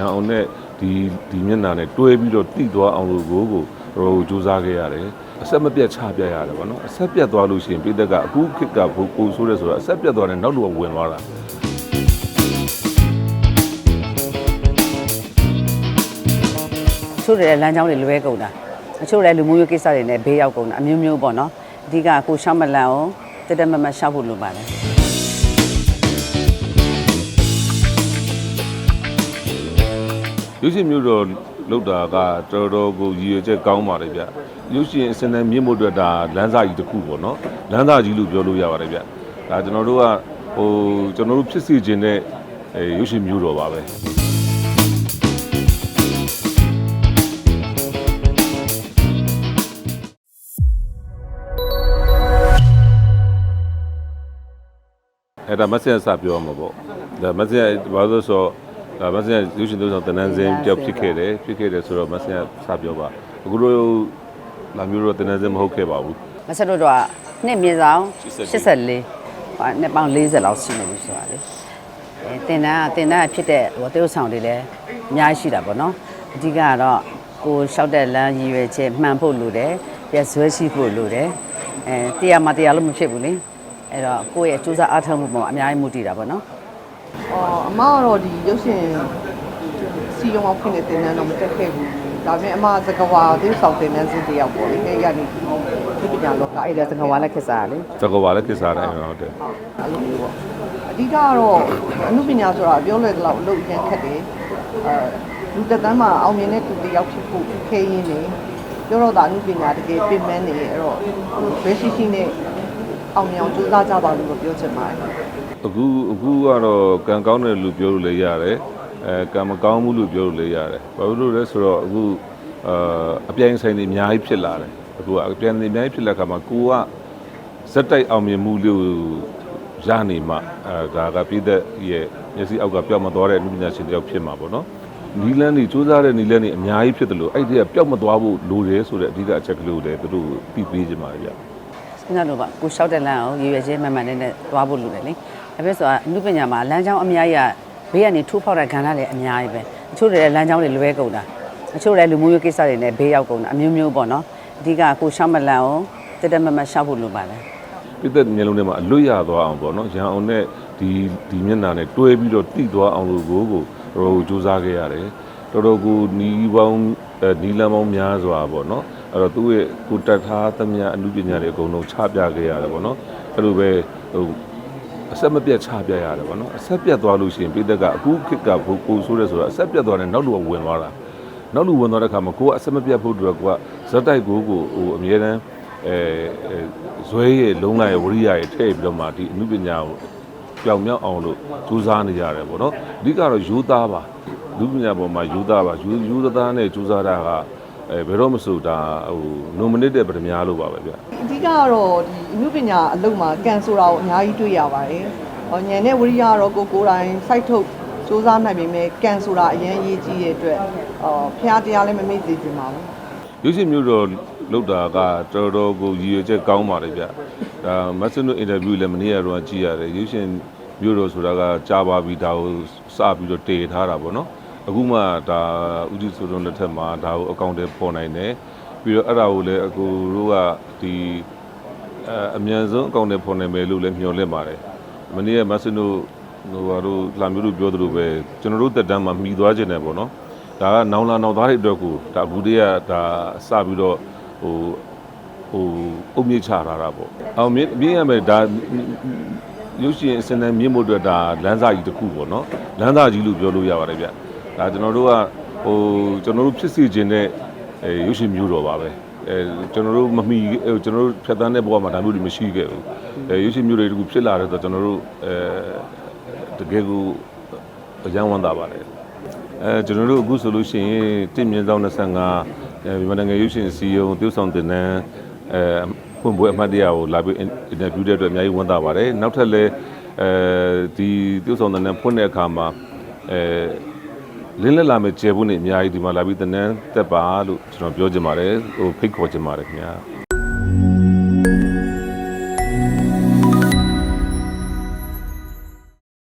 ရန်အောင်နဲ့ဒီဒီမျက်နှာနဲ့တွဲပြီးတော့တိသွားအောင်လို့ကိုကိုတော့စူးစမ်းခဲ့ရတယ်အဆက်မပြတ်ချပြရတယ်ဗောနော်အဆက်ပြတ်သွားလို့ရှိရင်ပြည်သက်ကအခုခစ်ကပိုပိုဆိုးတယ်ဆိုတော့အဆက်ပြတ်သွားတဲ့နောက်လူကဝင်သွားတာအချို့တွေလည်းလမ်းကြောင်းတွေလွဲကုန်တာအချို့လည်းလူမျိုးရေးကိစ္စတွေနဲ့ဘေးရောက်ကုန်တာအမျိုးမျိုးပေါ့နော်အဓိကကိုရှောက်မလန်အောင်တက်တက်မတ်မတ်ရှောက်ဖို့လိုပါတယ် ရုပ်ရှင်မျိုးတော်လောက်တာကတော်တော်ကိုရည်ရွယ်ချက်ကောင်းပါတယ်ဗျရုပ်ရှင်အစနေမြင့်မို့အတွက်ဒါလမ်းစာကြီးတစ်ခုပေါ့နော်လမ်းစာကြီးလို့ပြောလို့ရပါတယ်ဗျဒါကျွန်တော်တို့ကဟိုကျွန်တော်တို့ဖြစ်စီခြင်းတဲ့အဲရုပ်ရှင်မျိုးတော်ပါပဲအဲ့ဒါမက်ဆေ့စပြောမှာပေါ့ဒါမက်ဆေ့ဘာလို့လဲဆိုတော့ ဒါမက်ဆေ့ရုပ်ရှင်သုံးဆောင်တနန်းစင်းကြောက်ဖြစ်ခဲ့တယ်ဖြစ်ခဲ့တယ်ဆိုတော့မက်ဆေ့စပြောပါအခုတို့လာမျိုးတော့တနန်းစင်းမဟုတ်ခဲ့ပါဘူးမဆက်တို့တော့နှစ်မြေဆောင်84 84ဟာနှစ်ပေါင်း40လောက်ရှိနေပြီဆိုတာလေအဲတင်တန်းကတင်တန်းကဖြစ်တဲ့ဟိုတေးဥဆောင်တွေလည်းအများကြီးရှိတာပေါ့နော်အဓိကကတော့ကိုလျှောက်တဲ့လမ်းရည်ရွယ်ချက်မှန်ဖို့လိုတယ်ပြည့်စွဲရှိဖို့လိုတယ်အဲတရားမှတရားလို့မဖြစ်ဘူးလေအဲ့တော့ကိုယ့်ရဲ့စူးစမ်းအားထုတ်မှုပေါ်အများကြီးမူတည်တာပေါ့နော် အော်အမကတော့ဒီရုပ်ရှင်စီယုံအောင်ဖြစ်နေတဲ့နန်းတော့မတက်ခဲ့ဘူးဒါပေမဲ့အမစကဝါသင်းဆောင်တဲ့နန်းစင်းတယောက်ပေါ့လေအဲရနေဒီပညာလောကအဲ့ဒါစကားဝါလက်ခက်စားလေသကောပါလည်းကိစ္စတိုင်းဟုတ်တယ်အဲ့လိုမျိုးပေါ့အဓိကကတော့အမှုပညာဆိုတာပြောလဲတော့အလုပ်ရန်ခက်တယ်အဲလူတက်တန်းမှာအောင်မြင်တဲ့သူတယောက်ဖြစ်ဖို့ခဲရင်းနေပြောတော့တာအမှုပညာတကယ်ပြင်ပန်းနေအဲ့တော့ဘယ်ရှိရှိနဲ့အောင်မြင်အောင်ကြိုးစားကြပါလို့ပြောချင်ပါတယ် အခုအခုကတော့ကံကောင်းတယ်လို့ပြောလို့လည်းရတယ်အဲကံမကောင်းဘူးလို့ပြောလို့လည်းရတယ်ဘာလို့လဲဆိုတော့အခုအာအပြိုင်ဆိုင်တွေအများကြီးဖြစ်လာတယ်အခုကအပြိုင်တွေအများကြီးဖြစ်လာခါမှာကိုကစက်တိုက်အောင်မြင်မှုလို့ရနေမှအဲဒါကပြည်သက်ရဲ့မျက်စိအောက်ကပျောက်မသွားတဲ့အမှုပညာရှင်တယောက်ဖြစ်မှာပေါ့နော်နီလန်းတွေစူးစမ်းတဲ့နီလန်းတွေအများကြီးဖြစ်တယ်လို့အဲ့ဒီကပျောက်မသွားဖို့လိုတယ်ဆိုတဲ့အဓိကအချက်ကလေးကိုလည်းသူတို့ပြီးပေးကြပါဗျာ စဉ်းစားလို့ပါကိုလျှောက်တဲ့လမ်းကိုရည်ရွယ်ချက်မှန်မှန်နဲ့နဲ့သွားဖို့လိုတယ်လေဒါပဲဆိုတာအမှုပညာမှာလမ်းကြောင်းအများကြီးကဘေးကနေထိုးဖောက်တဲ့ခန္ဓာတွေအများကြီးပဲအချို့တွေလည်းလမ်းကြောင်းတွေလွဲကုန်တာအချို့လည်းလူမျိုးရေးကိစ္စတွေနဲ့ဘေးရောက်ကုန်တာအမျိုးမျိုးပေါ့နော်အဓိကကိုရှောက်မလန်အောင်တက်တက်မတ်မတ်ရှောက်ဖို့လိုပါတယ်ပြည်သက်မျိုးလုံးထဲမှာအလွတ်ရသွားအောင်ပေါ့နော်ရန်အောင်နဲ့ဒီဒီမျက်နှာနဲ့တွဲပြီးတော့တိသွားအောင်လို့ကိုကိုတော်တော်စူးစမ်းခဲ့ရတယ်တော်တော်ကိုနီးပေါင်းအဲ နီးလမ်းပေါင်းများစွာပေါ့နော်အဲ့တော့သူ့ရဲ့ကိုတက်ထားသမျှအမှုပညာတွေအကုန်လုံးချပြခဲ့ရတယ်ပေါ့နော်အဲ့လိုပဲဟိုအဆက်မပြတ်ချပြရတယ်ပေါ့နော်အဆက်ပြတ်သွားလို့ရှိရင်ပြည်သက်ကအခုခစ်ကပိုပိုဆိုးတယ်ဆိုတော့အဆက်ပြတ်သွားတဲ့နောက်လူကဝင်သွားတာနောက်လူဝင်သွားတဲ့ခါမှာကိုကအဆက်မပြတ်ဖို့အတွက်ကိုကဇက်တိုက်ကိုကိုဟိုအမြဲတမ်းအဲအဲဇွဲရဲ့လုံးလိုက်ရဲ့ဝရိယရဲ့ထည့်ပြီးတော့မှဒီအမှုပညာကိုပြောင်မြောက်အောင်လို့ကြိုးစားနေကြရတယ်ပေါ့နော်အဓိကတော့ယူသားပါ လူပညာပေါ်မှာယူသားပါယူယူသားနဲ့ကြိုးစားတာကအဲဘယ်တော့မဆိုဒါဟိုနိုမနစ်တဲ့ပထမများလို့ပါပဲဗျအဓိကကတော့ဒီအမှုပညာအလုပ်မှာကန်ဆိုတာကိုအများကြီးတွေ့ရပါတယ်။ဟောညံတဲ့ဝရိယကတော့ကိုကိုယ်တိုင်စိုက်ထုတ်စူးစမ်းနိုင်ပေမဲ့ကန်ဆိုတာအရင်ရေးကြီးတဲ့အတွက်အော်ဖះတရားလည်းမမေ့သေးချင်ပါဘူး။ရုပ်ရှင်မျိုးတော်လောက်တာကတော်တော်ကိုရည်ရွယ်ချက်ကောင်းပါတယ်ဗျဒါမက်ဆင်တို့အင်တာဗျူးလည်းမနေ့ကတော့ကြည့်ရတယ်ရုပ်ရှင်မျိုးတော်ဆိုတာကကြားပါပြီဒါကိုစပြီးတော့တည်ထားတာပေါ့နော် အခုမှဒါဥဒိဆိုတော့လက်ထက်မှာဒါကိုအကောင့်တွေပေါ်နိုင်တယ်ပြီးတော့အဲ့ဒါကိုလည်းအကူတို့ကဒီအအမြန်ဆုံးအကောင့်တွေပေါ်နိုင်မယ်လို့လည်းမျှော်လင့်ပါတယ်မနေ့ကမက်ဆင်တို့ဟိုဟာတို့လာမျိုးတို့ပြောသလိုပဲကျွန်တော်တို့တက်တန်းမှာမှီသွားခြင်းတယ်ပေါ့နော်ဒါကနောင်လာနောင်သားတွေအတွက်ကိုဒါဘူးတွေကဒါစပြီးတော့ဟိုဟိုအုံမြင့်ချထားတာပေါ့အောင်မြင့်မြင့်ရမယ်ဒါရုပ်ရှင်အစနေမြင့်မို့အတွက်ဒါလမ်းစာကြီးတစ်ခုပေါ့နော်လမ်းစာကြီးလို့ပြောလို့ရပါတယ်ဗျ ဒါကျွန်တော်တို့ကဟိုကျွန်တော်တို့ဖြစ်စီခြင်းတဲ့အဲရုပ်ရှင်မျိုးတော်ပါပဲအဲကျွန်တော်တို့မမီဟိုကျွန်တော်တို့ဖြတ်တန်းတဲ့ဘဝမှာဒါမျိုးတွေမရှိခဲ့ဘူးအဲရုပ်ရှင်မျိုးတွေတခုဖြစ်လာတဲ့ဆိုတော့ကျွန်တော်တို့အဲတကယ်ကိုအယံဝမ်းသာပါတယ်အဲကျွန်တော်တို့အခုဆိုလို့ရှိရင်တင့်မြင့်ဆောင်25အဲမြန်မာနိုင်ငံရုပ်ရှင်စီယုံ tiêu ဆောင်တင်နန်းအဲဖွင့်ပွဲအမှတ်တရကိုလာပြီးအင်တာဗျူးတဲ့အတွက်အများကြီးဝမ်းသာပါတယ်နောက်ထပ်လည်းအဲဒီ tiêu ဆောင်တင်နန်းဖွင့်တဲ့အခါမှာအဲ လင်းလက်လာမဲ့ကျေဖို့နေအများကြီးဒီမှာလာပြီးတင်နန်းတက်ပါလို့ကျွန်တော်ပြောချင်ပါတယ်ဟိုဖိတ်ခေါ်ချင်ပါတယ်ခင်ဗျာ